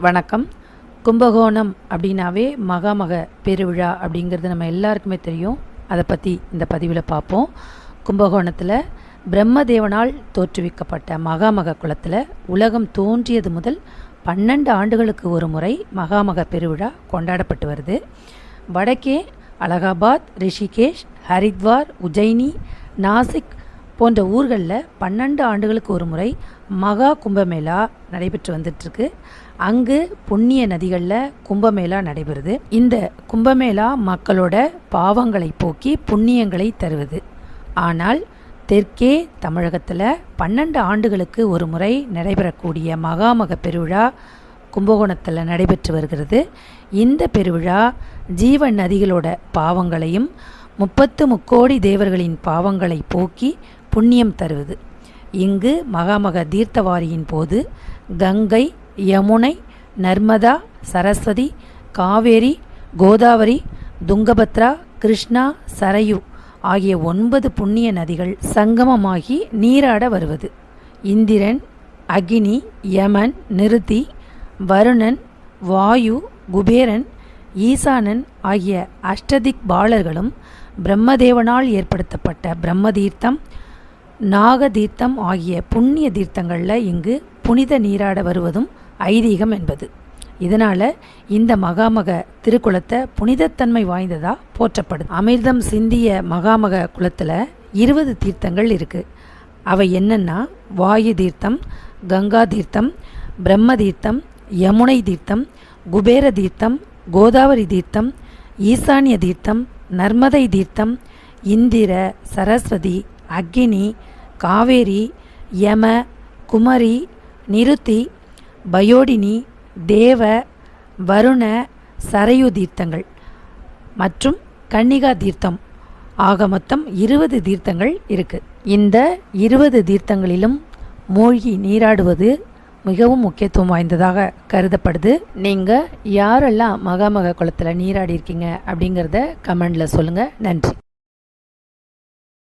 வணக்கம். கும்பகோணம் அப்படின்னாவே மகாமக பெருவிழா அப்படிங்கிறது நம்ம எல்லாருக்குமே தெரியும். அதை பற்றி இந்த பதிவில் பார்ப்போம். கும்பகோணத்தில் பிரம்மதேவனால் தோற்றுவிக்கப்பட்ட மகாமக குளத்தில் உலகம் தோன்றியது முதல் பன்னெண்டு ஆண்டுகளுக்கு ஒரு முறை மகாமக பெருவிழா கொண்டாடப்பட்டு வருது. வடக்கே அலகாபாத் ரிஷிகேஷ் ஹரித்வார் உஜ்ஜைனி நாசிக் போன்ற ஊர்களில் பன்னெண்டு ஆண்டுகளுக்கு ஒரு முறை மகா கும்பமேளா நடைபெற்று வந்துட்டுருக்கு. அங்கு புண்ணிய நதிகளில் கும்பமேளா நடைபெறுது. இந்த கும்பமேளா மக்களோட பாவங்களை போக்கி புண்ணியங்களை தருவது. ஆனால் தெற்கே தமிழகத்தில் பன்னெண்டு ஆண்டுகளுக்கு ஒரு முறை நடைபெறக்கூடிய மகாமக பெருவிழா கும்பகோணத்தில் நடைபெற்று வருகிறது. இந்த பெருவிழா ஜீவ நதிகளோட பாவங்களையும் முப்பத்து முக்கோடி தேவர்களின் பாவங்களை போக்கி புண்ணியம் தருவது. இங்கு மகாமக தீர்த்தவாரியின் போது கங்கை யமுனை நர்மதா சரஸ்வதி காவேரி கோதாவரி துங்கபத்ரா கிருஷ்ணா சரயு ஆகிய ஒன்பது புண்ணிய நதிகள் சங்கமமாகி நீராட வருவது. இந்திரன் அக்னி யமன் நிருதி வருணன் வாயு குபேரன் ஈசானன் ஆகிய அஷ்டதிக் பாலர்களும் பிரம்மதேவனால் ஏற்படுத்தப்பட்ட பிரம்மதீர்த்தம் நாகதீர்த்தம் ஆகிய புண்ணிய தீர்த்தங்களில் இங்கு புனித நீராட வருவதும் ஐதீகம் என்பது. இதனால் இந்த மகாமக திருக்குளத்தை புனிதத்தன்மை வாய்ந்ததாக போற்றப்படுது அமிர்தம் சிந்திய மகாமக குளத்தில் இருபது தீர்த்தங்கள் இருக்குது அவை என்னென்னா வாயு தீர்த்தம் கங்கா தீர்த்தம் பிரம்ம தீர்த்தம் யமுனை தீர்த்தம் குபேர தீர்த்தம் கோதாவரி தீர்த்தம் ஈசானிய தீர்த்தம் நர்மதை தீர்த்தம் இந்திர சரஸ்வதி அக்னி காவேரி யம குமரி நிருத்தி பயோடினி தேவ வருண சரையு தீர்த்தங்கள் மற்றும் கன்னிகா தீர்த்தம். ஆக மொத்தம் இருபது தீர்த்தங்கள் இருக்குது இந்த இருபது தீர்த்தங்களிலும் மூழ்கி நீராடுவது மிகவும் முக்கியத்துவம் வாய்ந்ததாக கருதப்படுது. நீங்கள் யாரெல்லாம் மகாமக குளத்தில் நீராடி இருக்கீங்க அப்படிங்கிறத கமெண்டில் சொல்லுங்கள் நன்றி.